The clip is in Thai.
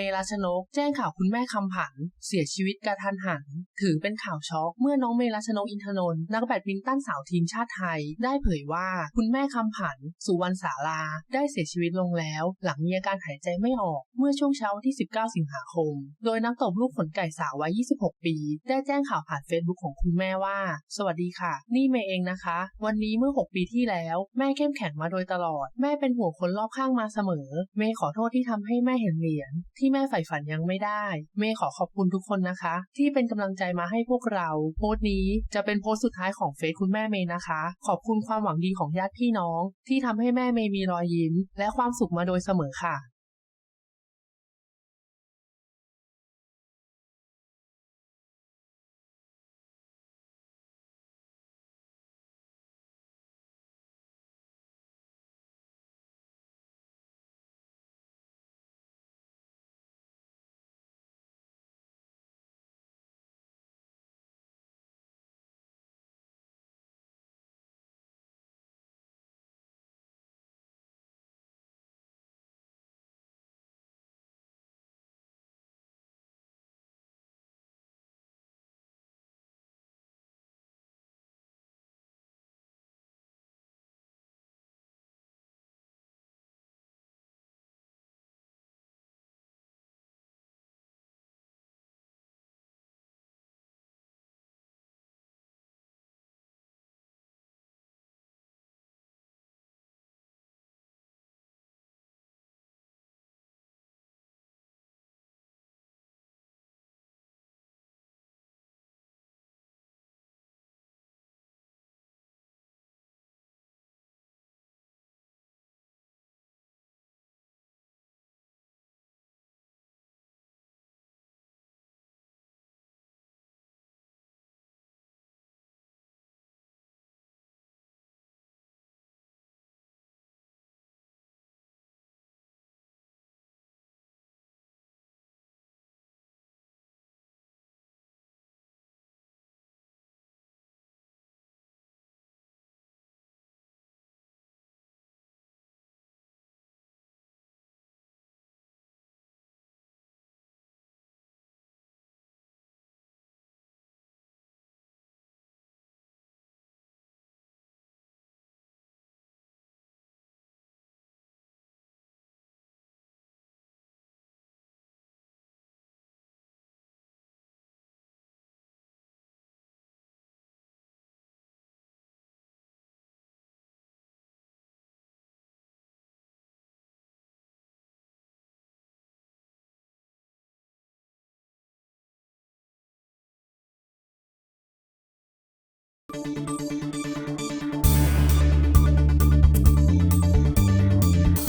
มรัชนก แจ้งข่าวคุณแม่คำผัน เสียชีวิตกระทันหัน ถือเป็นข่าวช็อกเมื่อน้องเมรัชนกอินทนนท์นักแบดมินตันสาวทีมชาติไทย ได้เผยว่าคุณแม่คำผัน สุวรรณสาลาได้เสียชีวิตลงแล้ว หลังมีอาการหายใจไม่ออกเมื่อช่วงเช้าที่ 19 สิงหาคม โดยนักตบลูกขนไก่สาววัย 26 ปี ได้แจ้งข่าวผ่านเฟซบุ๊กของคุณแม่ว่า สวัสดีค่ะ นี่เมย์เองนะคะ วันนี้เมื่อ 6 ปีที่แล้ว แม่เข้มแข็งมาโดยตลอด แม่เป็นห่วงคนรอบข้างมาเสมอ เมย์ขอโทษที่ทำให้แม่เห็นเหรียญที่แม่ใฝ่ฝันยังไม่ได้เมย์ขอขอบคุณทุกคนนะคะ ที่เป็นกำลังใจมาให้พวกเรา โพสต์นี้จะเป็นโพสต์สุดท้ายของเฟซคุณแม่เมย์นะคะ ขอบคุณความหวังดีของญาติพี่น้อง ที่ทำให้แม่เมย์มีรอยยิ้ม และความสุขมาโดยเสมอค่ะ Thank you.